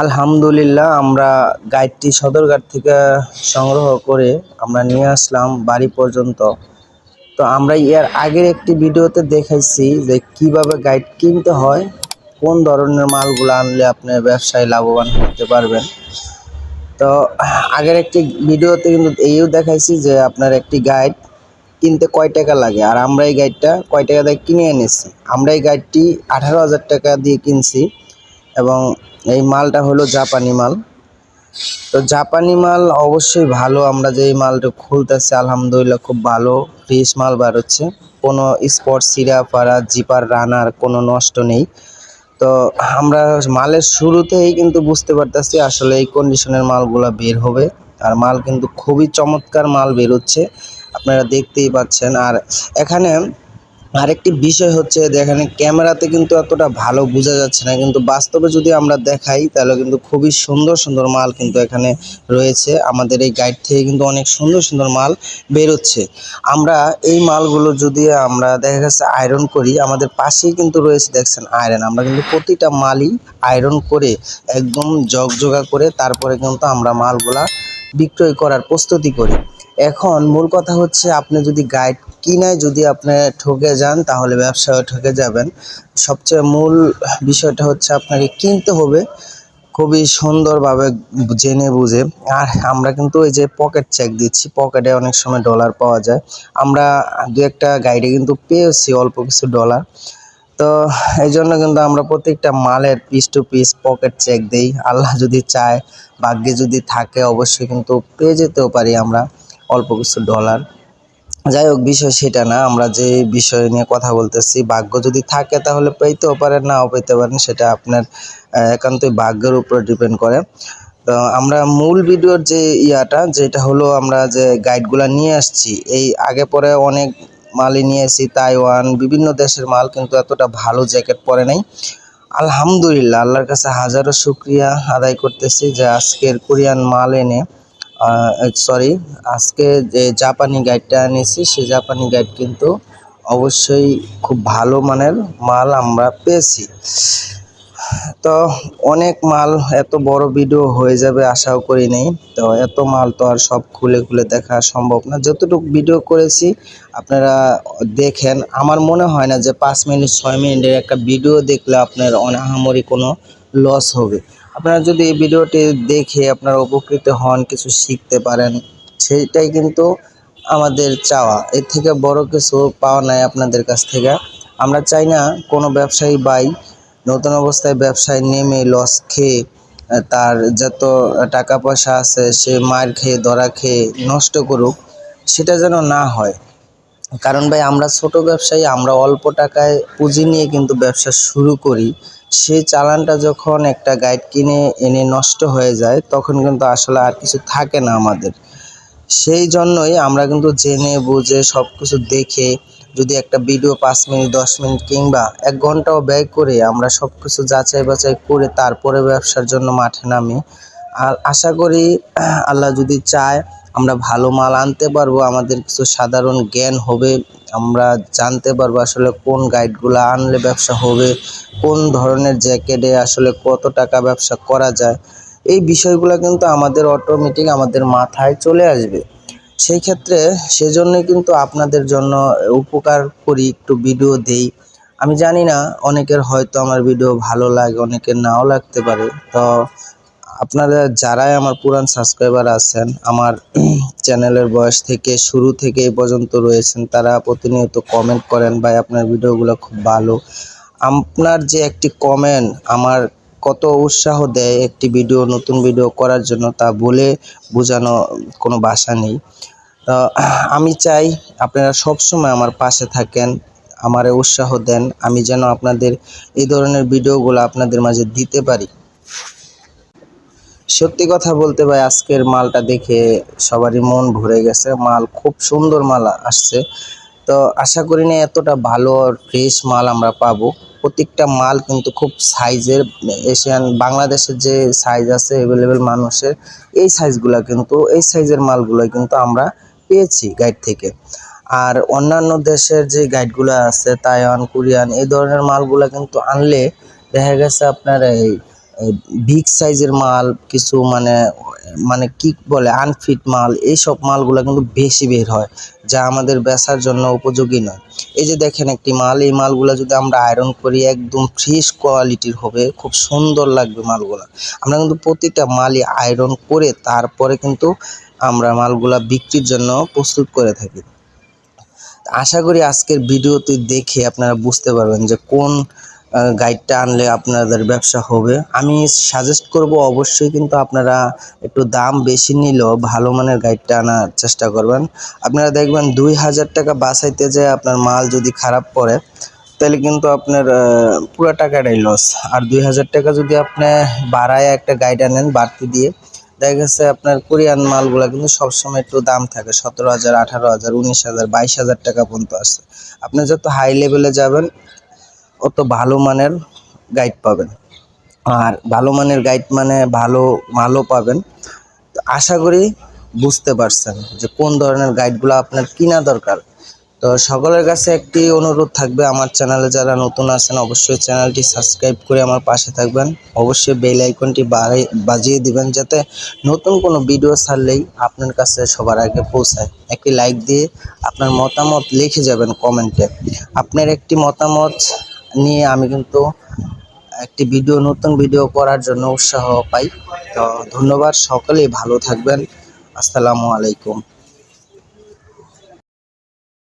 আলহামদুলিল্লাহ, আমরা গাইডটি সদরঘাট থেকে সংগ্রহ করে আমরা নিয়ে আসলাম বাড়ি পর্যন্ত। তো আমরা এর আগের একটি ভিডিওতে দেখাইছি যে কীভাবে গাইড কিনতে হয়, কোন ধরনের মালগুলো আনলে আপনি ব্যবসায় লাভবান হতে পারবেন। তো আগের একটি ভিডিওতে কিন্তু এইও দেখাইছি যে আপনার একটি গাইড কিনতে কয় টাকা লাগে, আর আমরা এই গাইডটা কয় টাকা দিয়ে কিনে এনেছি। আমরা এই গাইডটি আঠারো হাজার টাকা দিয়ে কিনছি। এবং এই মালটা হলো জাপানি মাল। তো জাপানি মাল অবশ্যই ভালো, আমরা যে এই মালটা খুলতেছি, আলহামদুলিল্লাহ খুব ভালো, ফ্রেশ মাল বার হচ্ছে কোনো স্পট সিরাপ আর জিপার, রানার কোনো নষ্ট নেই। তো আমরা মালের শুরুতেই কিন্তু বুঝতে পারতেছি আসলে এই কন্ডিশনের মালগুলো বের হবে। আর মাল কিন্তু খুবই চমৎকার মাল বেরোচ্ছে, আপনারা দেখতেই পাচ্ছেন। আর এখানে আরেকটি বিষয় হচ্ছে এখানে ক্যামেরাতে কিন্তু এতটা ভালো বোঝা যাচ্ছে না। কিন্তু বাস্তবে যদি আমরা দেখাই, তাহলে কিন্তু খুবই সুন্দর সুন্দর মাল কিন্তু এখানে রয়েছে। আমাদের এই গাইড থেকে কিন্তু অনেক সুন্দর সুন্দর মাল বেরোচ্ছে। আমরা এই মালগুলো যদি আমরা, দেখা গেছে আয়রন করি, আমাদের পাশেই কিন্তু রয়েছে, দেখছেন আয়রন আমরা কিন্তু প্রতিটা মালই আয়রন করে, একদম জগজগা করে, তারপরে কিন্তু আমরা মালগুলা বিক্রয় করার প্রস্তুতি করি। এখন মূল কথা হচ্ছে আপনি যদি গাইড কিনায় যদি আপনি ঠকে যান, তাহলে ব্যবসায় ঠকে যাবেন। সবচেয়ে মূল বিষয়টা হচ্ছে আপনাকে কিনতে হবে খুবই সুন্দরভাবে জেনে বুঝে। আর আমরা কিন্তু ওই যে পকেট চেক দিচ্ছি পকেটে অনেক সময় ডলার পাওয়া যায়। আমরা দু একটা গাইডে কিন্তু পেয়েছি অল্প কিছু ডলার তো এই জন্য কিন্তু আমরা প্রত্যেকটা মালের piece to piece pocket check দিই। আল্লাহ যদি চায়, ভাগ্যে যদি থাকে, অবশ্যই কিন্তু পেয়ে যেতেও পারি আমরা। অল্প কিছু ডলার যাই হোক, বিষয় সেটা না, আমরা যে বিষয় নিয়ে কথা বলতেছি, ভাগ্য যদি থাকে তাহলে পেতেও পারেন নাও পেতে পারেন, সেটা আপনার একান্তই ভাগ্যের উপর ডিপেন্ড করে। তো আমরা মূল ভিডিওর যে ইয়াটা, যেটা হলো আমরা যে গাইডগুলা নিয়ে আসছি, এই আগে পরে অনেক মালই নিয়ে এসেছি, তাইওয়ান, বিভিন্ন দেশের মাল, কিন্তু এতটা ভালো জ্যাকেট পরে নাই। আলহামদুলিল্লাহ, আল্লাহর কাছে হাজারো শুক্রিয়া আদায় করতেছি যে আজকের কোরিয়ান মাল এনে সরি আজকে যে জাপানি গাইডটা এনেছি সেই জাপানি গাইড কিন্তু অবশ্যই খুব ভালো মানের মাল আমরা পেয়েছি। তো অনেক মাল, এত বড় ভিডিও হয়ে যাবে আশাও করি নেই। তো এত মাল তো আর সব খুলে খুলে দেখা সম্ভব না। যতটুকু ভিডিও করেছি, আপনারা দেখেন। আমার মনে হয় না যে পাঁচ মিনিট, ছয় মিনিটের একটা ভিডিও দেখলে আপনার অনাহামরি কোনো লস হবে। আপনারা যদি এই ভিডিওটি দেখে আপনারা উপকৃত হন, কিছু শিখতে পারেন, সেইটাই কিন্তু আমাদের চাওয়া। এর থেকে বড় কিছু পাওয়া নাই আপনাদের কাছ থেকে। আমরা চাই না কোনো ব্যবসায়ী বাই নতুন অবস্থায় ব্যবসায় নেমে লস খেয়ে তার যত টাকা পয়সা আছে সে মার খেয়ে, ধরা খেয়ে নষ্ট করুক, সেটা যেন না হয়। কারণ ভাই, আমরা ছোট ব্যবসায়ী, আমরা অল্প টাকায় পুঁজি নিয়ে কিন্তু ব্যবসা শুরু করি। সেই চালানটা যখন একটা গাইড কিনে এনে নষ্ট হয়ে যায়, তখন কিন্তু আসলে আর কিছু থাকে না আমাদের। সেই জন্যই আমরা কিন্তু জেনে, বুঝে সব কিছু দেখে যদি একটা ভিডিও পাঁচ মিনিট, দশ মিনিট কিংবা এক ঘন্টাও ব্যয় করে আমরা সব কিছু যাচাই বাছাই করে তারপরে ব্যবসার জন্য মাঠে নামি। আর আশা করি আল্লাহ যদি চায় আমরা ভালো মাল আনতে পারব, আমাদের কিছু সাধারণ জ্ঞান হবে, আমরা জানতে পারব আসলে কোন গাইডগুলো আনলে ব্যবসা হবে, কোন ধরনের জ্যাকেটে আসলে কত টাকা ব্যবসা করা যায়। এই বিষয়গুলো কিন্তু আমাদের অটোমেটিক আমাদের মাথায় চলে আসবে। সেই ক্ষেত্রে সেজন্যই কিন্তু আপনাদের জন্য উপকার করি, একটু ভিডিও দেই। আমি জানি না, অনেকের হয়তো আমার ভিডিও ভালো লাগে, অনেকের নাও লাগতে পারে। তো আপনারা যারাই আমার পুরান সাবস্ক্রাইবার আছেন, আমার চ্যানেলের বয়স থেকে শুরু থেকে পর্যন্ত রয়েছেন, তারা প্রতিনিয়ত কমেন্ট করেন, ভাই, আপনার ভিডিওগুলো খুব ভালো। আপনার যে একটি কমেন্ট আমার কত উৎসাহ দেয় একটি ভিডিও নতুন ভিডিও করার জন্য, তা বলে বোঝানো কোনো ভাষা নেই। আমি চাই আপনারা সবসময় আমার পাশে থাকেন, আমারে উৎসাহ দেন, আমি যেন আপনাদের এই ধরনের ভিডিওগুলো আপনাদের মাঝে দিতে পারি। সত্যি কথা বলতে ভাই, আজকের মালটা দেখে সবারই মন ভরে গেছে। মাল খুব সুন্দর মাল আসছে। তো আশা করি না এতটা ভালো আর ফ্রেশ মাল আমরা পাবো। প্রত্যেকটা মাল কিন্তু খুব সাইজের এশিয়ান বাংলাদেশের যে সাইজ আছে অ্যাভেলেবেল মানুষের, এই সাইজগুলো কিন্তু, এই সাইজের মালগুলো কিন্তু আমরা পেয়েছি গাইড থেকে। আর অন্যান্য দেশের যে গাইডগুলো আছে তাইওয়ান কোরিয়ান এই ধরনের মালগুলো কিন্তু আনলে দেখা গেছে আপনার এই বিগ সাইজের মাল, কিছু মানে মানে কি বলে আনফিট মাল, এইসব মালগুলো কিন্তু বেশি বের হয়, যা আমাদের বেচার জন্য উপযোগী নয়। এই যে দেখেন একটি মাল, এই মালগুলো যদি আমরা আয়রন করি, একদম ফ্রেশ কোয়ালিটির হবে, খুব সুন্দর লাগবে মালগুলো। আমরা কিন্তু প্রতিটা মালই আয়রন করে তারপরে কিন্তু আমরা মালগুলা বিক্রির জন্য প্রস্তুত করে থাকি। আশা করি আজকের ভিডিওটি দেখে আপনারা বুঝতে পারবেন যে কোন গাইডটা আনলে আপনাদের ব্যবসা হবে। আমি সাজেস্ট করব অবশ্যই কিন্তু আপনারা একটু দাম বেশি নিলেও ভালো মানের গাইডটা আনার চেষ্টা করবেন। আপনারা দেখবেন দুই হাজার টাকা বাঁচাইতে যে আপনার মাল যদি খারাপ পড়ে, তাহলে কিন্তু আপনার পুরো টাকাটাই লস আর দুই হাজার টাকা যদি আপনি বাড়ায় একটা গাইড আনেন বাড়তি দিয়ে, দেখা গেছে আপনার কোরিয়ান মালগুলো কিন্তু সবসময় একটু দাম থাকে। সতেরো হাজার, আঠারো হাজার, উনিশ হাজার, বাইশ হাজার টাকা পর্যন্ত আসছে। আপনি যত হাই লেভেলে যাবেন অত ভালো মানের গাইড পাবেন। আর ভালো মানের গাইড মানে ভালো মালও পাবেন। আশা করি বুঝতে পারছেন যে কোন ধরনের গাইডগুলো আপনার কিনা দরকার। তো সকলের কাছে একটি অনুরোধ থাকবে, আমার চ্যানেলে যারা নতুন আছেন অবশ্যই চ্যানেলটি সাবস্ক্রাইব করে আমার পাশে থাকবেন। অবশ্যই বেল আইকনটি বাজিয়ে দিবেন যাতে নতুন কোনো ভিডিও ছাড়লেই আপনার কাছে সবার আগে পৌঁছায়। একটি লাইক দিয়ে আপনার মতামত লিখে যাবেন কমেন্টে আপনার একটি মতামত নিয়ে আমি কিন্তু একটি ভিডিও, নতুন ভিডিও করার জন্য উৎসাহ পাই। তো ধন্যবাদ সকলেই, ভালো থাকবেন। আসসালামু আলাইকুম।